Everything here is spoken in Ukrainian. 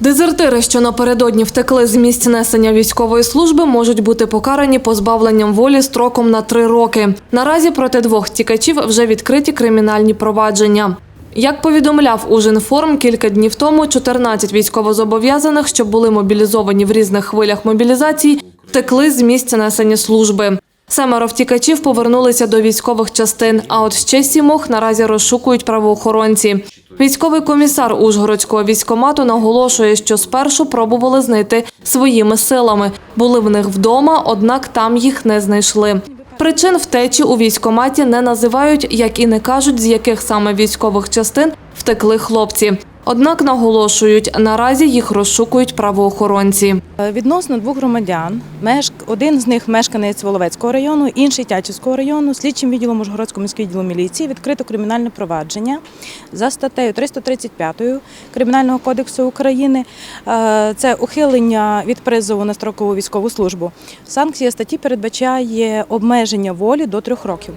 Дезертири, що напередодні втекли з місць несення військової служби, можуть бути покарані позбавленням волі строком на три роки. Наразі проти двох тікачів вже відкриті кримінальні провадження. Як повідомляв Ужинформ, кілька днів тому 14 військовозобов'язаних, що були мобілізовані в різних хвилях мобілізації, втекли з місця несення служби. Семеро втікачів повернулися до військових частин, а от ще сімох наразі розшукують правоохоронці. Військовий комісар Ужгородського військомату наголошує, що спершу пробували знайти своїми силами. Були в них вдома, однак там їх не знайшли. Причин втечі у військоматі не називають, як і не кажуть, з яких саме військових частин втекли хлопці. Однак наголошують, наразі їх розшукують правоохоронці. Е, Відносно двох громадян, один з них мешканець Воловецького району, інший Тячівського району, слідчим відділом Ужгородського міського відділу міліції відкрито кримінальне провадження за статтею 335 Кримінального кодексу України. Е, Це ухилення від призову на строкову військову службу. Санкція статті передбачає обмеження волі до трьох років.